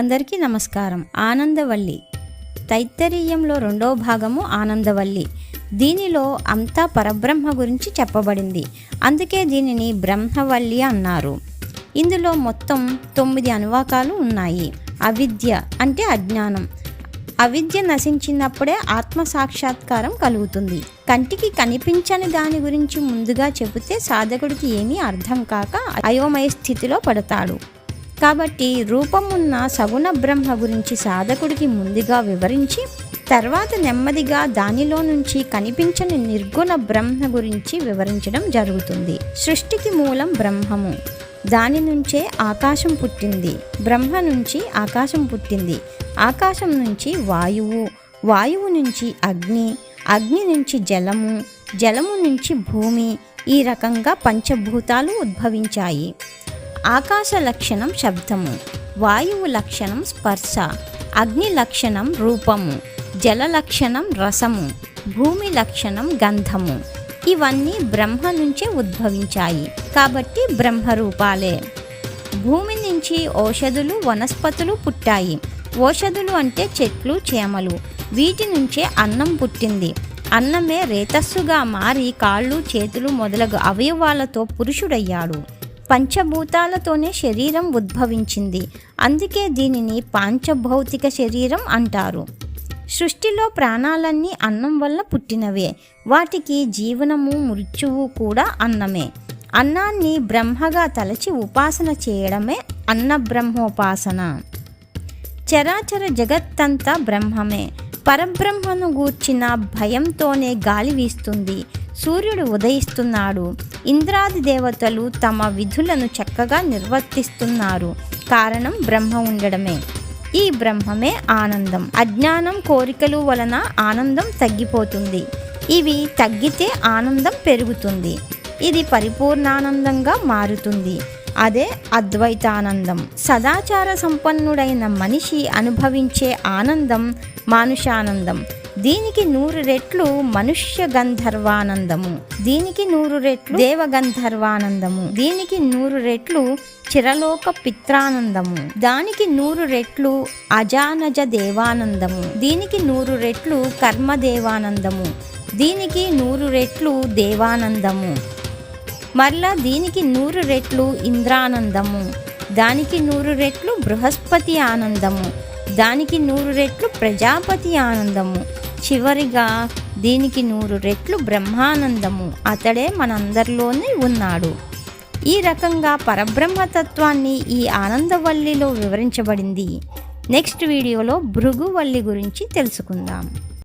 అందరికీ నమస్కారం. ఆనందవల్లి. తైత్తరీయంలో రెండో భాగము ఆనందవల్లి. దీనిలో అంతా పరబ్రహ్మ గురించి చెప్పబడింది. అందుకే దీనిని బ్రహ్మవల్లి అన్నారు. ఇందులో మొత్తం తొమ్మిది అనువాకాలు ఉన్నాయి. అవిద్య అంటే అజ్ఞానం. అవిద్య నశించినప్పుడే ఆత్మ సాక్షాత్కారం కలుగుతుంది. కంటికి కనిపించని దాని గురించి ముందుగా చెబితే సాధకుడికి ఏమీ అర్థం కాక అయోమయ స్థితిలో పడతాడు. కాబట్టి రూపమున్న సగుణ బ్రహ్మ గురించి సాధకుడికి ముందుగా వివరించి తర్వాత నెమ్మదిగా దానిలో నుంచి కనిపించని నిర్గుణ బ్రహ్మ గురించి వివరించడం జరుగుతుంది. సృష్టికి మూలం బ్రహ్మము. దాని నుంచే ఆకాశం పుట్టింది. బ్రహ్మ నుంచి ఆకాశం పుట్టింది. ఆకాశం నుంచి వాయువు. వాయువు నుంచి అగ్ని. అగ్ని నుంచి జలము. జలము నుంచి భూమి. ఈ రకంగా పంచభూతాలు ఉద్భవించాయి. ఆకాశ లక్షణం శబ్దము వాయువు లక్షణం స్పర్శ అగ్ని లక్షణం రూపము జల లక్షణం రసము భూమి లక్షణం గంధము. ఇవన్నీ బ్రహ్మ నుంచే ఉద్భవించాయి. కాబట్టి బ్రహ్మ రూపాలే భూమి నుంచి ఔషధులు వనస్పతులు పుట్టాయి. ఔషధులు అంటే చెట్లు చేమలు. వీటి నుంచే అన్నం పుట్టింది. అన్నమే రేతస్సుగా మారి కాళ్ళు చేతులు మొదలగు అవయవాలతో పురుషుడయ్యాడు. పంచభూతాలతోనే శరీరం ఉద్భవించింది. అందుకే దీనిని పాంచభౌతిక శరీరం అంటారు. సృష్టిలో ప్రాణాలన్నీ అన్నం వల్ల పుట్టినవే. వాటికి జీవనము మృత్యువు కూడా అన్నమే. అన్నాన్ని బ్రహ్మగా తలచి ఉపాసన చేయడమే అన్న బ్రహ్మోపాసన చరాచర జగత్తంతా బ్రహ్మమే. పరబ్రహ్మను గూర్చిన భయంతోనే గాలి వీస్తుంది. సూర్యుడు ఉదయిస్తున్నాడు. ఇంద్రాది దేవతలు తమ విధులను చక్కగా నిర్వర్తిస్తున్నారు. కారణం బ్రహ్మ ఉండడమే. ఈ బ్రహ్మమే ఆనందం. అజ్ఞానం కోరికలు వలన ఆనందం తగ్గిపోతుంది. ఇవి తగ్గితే ఆనందం పెరుగుతుంది. ఇది పరిపూర్ణానందంగా మారుతుంది. అదే అద్వైతానందం. సదాచార సంపన్నుడైన మనిషి అనుభవించే ఆనందం మానుషానందం. దీనికి నూరు రెట్లు మనుష్య గంధర్వానందము. దీనికి నూరు రెట్లు దేవగంధర్వానందము దీనికి నూరు రెట్లు చిరలోక పిత్రానందము. దానికి నూరు రెట్లు అజానజ దేవానందము. దీనికి నూరు రెట్లు కర్మదేవానందము దీనికి నూరు రెట్లు దేవానందము. మరలా దీనికి నూరు రెట్లు ఇంద్రానందము. దానికి నూరు రెట్లు బృహస్పతి ఆనందము. దానికి నూరు రెట్లు ప్రజాపతి ఆనందము. చివరిగా దీనికి నూరు రెట్లు బ్రహ్మానందము. అతడే మనందరిలోనే ఉన్నాడు. ఈ రకంగా పరబ్రహ్మతత్వాన్ని ఈ ఆనందవల్లిలో వివరించబడింది. నెక్స్ట్ వీడియోలో భృగువల్లి గురించి తెలుసుకుందాం.